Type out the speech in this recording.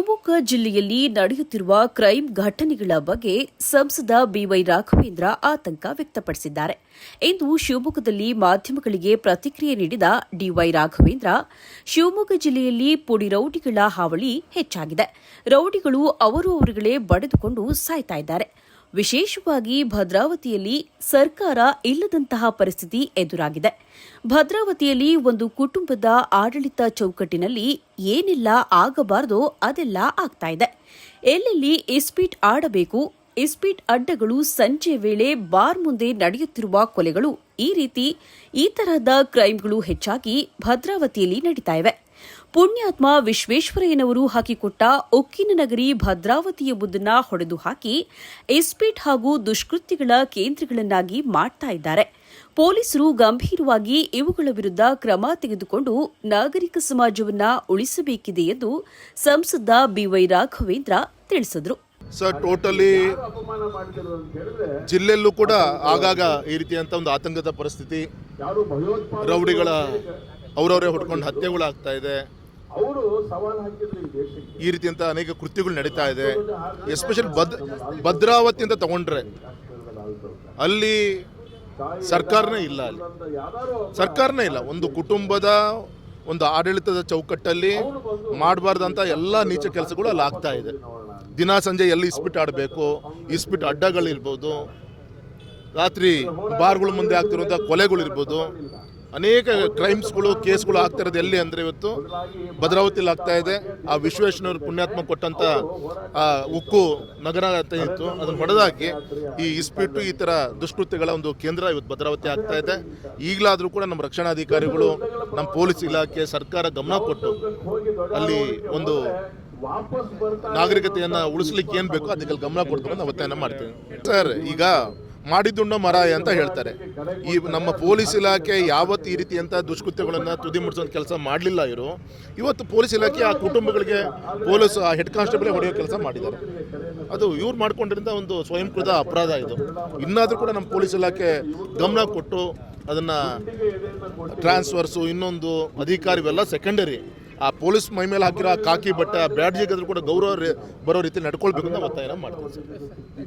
ಶಿವಮೊಗ್ಗ ಜಿಲ್ಲೆಯಲ್ಲಿ ನಡೆಯುತ್ತಿರುವ ಕ್ರೈಂ ಘಟನೆಗಳ ಬಗ್ಗೆ ಸಂಸದ ಬಿವೈ ರಾಘವೇಂದ್ರ ಆತಂಕ ವ್ಯಕ್ತಪಡಿಸಿದ್ದಾರೆ. ಇಂದು ಶಿವಮೊಗ್ಗದಲ್ಲಿ ಮಾಧ್ಯಮಗಳಿಗೆ ಪ್ರತಿಕ್ರಿಯೆ ನೀಡಿದ ಡಿವೈ ರಾಘವೇಂದ್ರ, ಶಿವಮೊಗ್ಗ ಜಿಲ್ಲೆಯಲ್ಲಿ ಪುಡಿ ರೌಡಿಗಳ ಹಾವಳಿ ಹೆಚ್ಚಾಗಿದೆ. ರೌಡಿಗಳು ಅವರು ಅವರುಗಳೇ ಬಡಿದುಕೊಂಡು ಸಾಯ್ತಾ ಇದ್ದಾರೆ. ವಿಶೇಷವಾಗಿ ಭದ್ರಾವತಿಯಲ್ಲಿ ಸರ್ಕಾರ ಇಲ್ಲದಂತಹ ಪರಿಸ್ಥಿತಿ ಎದುರಾಗಿದೆ. ಭದ್ರಾವತಿಯಲ್ಲಿ ಒಂದು ಕುಟುಂಬದ ಆಡಳಿತ ಚೌಕಟ್ಟಿನಲ್ಲಿ ಏನೆಲ್ಲ ಆಗಬಾರದು ಅದೆಲ್ಲ ಆಗ್ತಾ ಇದೆ. ಎಲ್ಲೆಲ್ಲಿ ಇಸ್ಪೀಟ್ ಆಡಬೇಕು, ಇಸ್ಪೀಟ್ ಅಡ್ಡಗಳು ಸಂಜೆ ವೇಳೆ ಬಾರ್ ಮುಂದೆ ನಡೆಯುತ್ತಿರುವ ಕೊಲೆಗಳು ಈ ರೀತಿ ಈ ತರಹದ ಕ್ರೈಮ್ಗಳು ಹೆಚ್ಚಾಗಿ ಭದ್ರಾವತಿಯಲ್ಲಿ ನಡೀತಾ ಇವೆ. ಪುಣ್ಯಾತ್ಮ ವಿಶ್ವೇಶ್ವರಯ್ಯನವರು ಹಾಕಿಕೊಟ್ಟ ಉಕ್ಕಿನ ನಗರಿ ಭದ್ರಾವತಿ ಎಂಬುದನ್ನ ಹೊಡೆದು ಹಾಕಿ ಎಸ್ಪೀಟ್ ಹಾಗೂ ದುಷ್ಕೃತ್ಯಗಳ ಕೇಂದ್ರಗಳನ್ನಾಗಿ ಮಾಡ್ತಾ ಇದ್ದಾರೆ. ಪೊಲೀಸರು ಗಂಭೀರವಾಗಿ ಇವುಗಳ ವಿರುದ್ಧ ಕ್ರಮ ತೆಗೆದುಕೊಂಡು ನಾಗರಿಕ ಸಮಾಜವನ್ನ ಉಳಿಸಬೇಕಿದೆ ಎಂದು ಸಂಸದ ಬಿವೈ ರಾಘವೇಂದ್ರ ತಿಳಿಸಿದರು. ಸರ್ ಟೋಟಲಿ ಜಿಲ್ಲೆಯಲ್ಲೂ ಕೂಡ ಆಗಾಗ ಈ ರೀತಿಯಂತ ಒಂದು ಆತಂಕದ ಪರಿಸ್ಥಿತಿ ರೌಡಿಗಳ ಅವರವರೇ ಹೊಡ್ಕೊಂಡು ಹತ್ಯೆಗಳಾಗ್ತಾ ಇದೆ. ಈ ರೀತಿಯಂತ ಅನೇಕ ಕೃತ್ಯಗಳು ನಡೀತಾ ಇದೆ. ಎಸ್ಪೆಷಲಿ ಭದ್ ಭದ್ರಾವತಿ ಅಂತ ತಗೊಂಡ್ರೆ ಅಲ್ಲಿ ಸರ್ಕಾರನೇ ಇಲ್ಲ ಅಲ್ಲಿ. ಸರ್ಕಾರನೇ ಇಲ್ಲ. ಒಂದು ಕುಟುಂಬದ ಒಂದು ಆಡಳಿತದ ಚೌಕಟ್ಟಲ್ಲಿ ಮಾಡಬಾರ್ದಂತ ಎಲ್ಲ ನೀಚ ಕೆಲಸಗಳು ಅಲ್ಲಿ ಆಗ್ತಾ ಇದೆ. ದಿನ ಸಂಜೆ ಎಲ್ಲಿ ಇಸ್ಪಿಟ್ ಆಡಬೇಕು ಇಸ್ಪಿಟ್ ಅಡ್ಡಗಳಿರ್ಬೋದು ರಾತ್ರಿ ಬಾರ್ಗಳ ಮುಂದೆ ಆಗ್ತಿರುವಂಥ ಕೊಲೆಗಳಿರ್ಬೋದು ಅನೇಕ ಕ್ರೈಮ್ಸ್ಗಳು ಕೇಸ್ಗಳು ಆಗ್ತಾ ಇರೋದು ಎಲ್ಲಿ ಅಂದರೆ ಇವತ್ತು ಭದ್ರಾವತಿಲಿ ಆಗ್ತಾ ಇದೆ. ಆ ವಿಶ್ವೇಶ್ವರ ಪುಣ್ಯಾತ್ಮ ಕೊಟ್ಟಂತ ಆ ಉಕ್ಕು ನಗರ ಇತ್ತು. ಅದನ್ನು ಹೊಡೆದಾಕಿ ಈ ಇಸ್ಪಿಟ್ಟು ಈ ಥರ ದುಷ್ಕೃತ್ಯಗಳ ಒಂದು ಕೇಂದ್ರ ಇವತ್ತು ಭದ್ರಾವತಿ ಆಗ್ತಾ ಇದೆ. ಈಗಲಾದರೂ ಕೂಡ ನಮ್ಮ ರಕ್ಷಣಾಧಿಕಾರಿಗಳು, ನಮ್ಮ ಪೊಲೀಸ್ ಇಲಾಖೆ, ಸರ್ಕಾರ ಗಮನ ಕೊಟ್ಟು ಅಲ್ಲಿ ಒಂದು ನಾಗರಿಕತೆಯನ್ನ ಉಳಿಸ್ಲಿಕ್ಕೆ ಏನು ಬೇಕೋ ಅದಕ್ಕೆ ಗಮನ ಕೊಡ್ತಾರೆ ಅಂತ ಒತ್ತಾಯನ ಮಾಡ್ತೀವಿ. ಸರ್, ಈಗ ಮಾಡಿದ್ದುಂಡ ಮರ ಅಂತ ಹೇಳ್ತಾರೆ. ಈ ನಮ್ಮ ಪೊಲೀಸ್ ಇಲಾಖೆ ಯಾವತ್ತು ಈ ರೀತಿಯಂಥ ದುಷ್ಕೃತ್ಯಗಳನ್ನು ತುದಿ ಮುಡಿಸೋ ಕೆಲಸ ಮಾಡಲಿಲ್ಲ ಇವರು. ಇವತ್ತು ಪೊಲೀಸ್ ಇಲಾಖೆ ಆ ಕುಟುಂಬಗಳಿಗೆ ಪೊಲೀಸ್, ಆ ಹೆಡ್ ಕಾನ್ಸ್ಟೇಬಲ್ ಹೊಡೆಯೋ ಕೆಲಸ ಮಾಡಿದ್ದಾರೆ. ಅದು ಇವ್ರು ಮಾಡ್ಕೊಂಡ್ರಿಂದ ಒಂದು ಸ್ವಯಂಕೃತ ಅಪರಾಧ ಇದು. ಇನ್ನಾದರೂ ಕೂಡ ನಮ್ಮ ಪೊಲೀಸ್ ಇಲಾಖೆ ಗಮನ ಕೊಟ್ಟು ಅದನ್ನು ಟ್ರಾನ್ಸ್ಫರ್ಸು, ಇನ್ನೊಂದು ಅಧಿಕಾರಿ ಇವೆಲ್ಲ ಸೆಕೆಂಡರಿ ಆ ಪೊಲೀಸ್ ಮೈ ಮೇಲೆ ಹಾಕಿರೋ ಕಾಕಿ ಬಟ್ಟೆ, ಆ ಬ್ಯಾಡ್ಜಿಗಾದ್ರೂ ಕೂಡ ಗೌರವ ಬರೋ ರೀತಿ ನಡ್ಕೊಳ್ಬೇಕು ಅಂತ ಒತ್ತಾಯನ ಮಾಡ್ತೀನಿ ಸರ್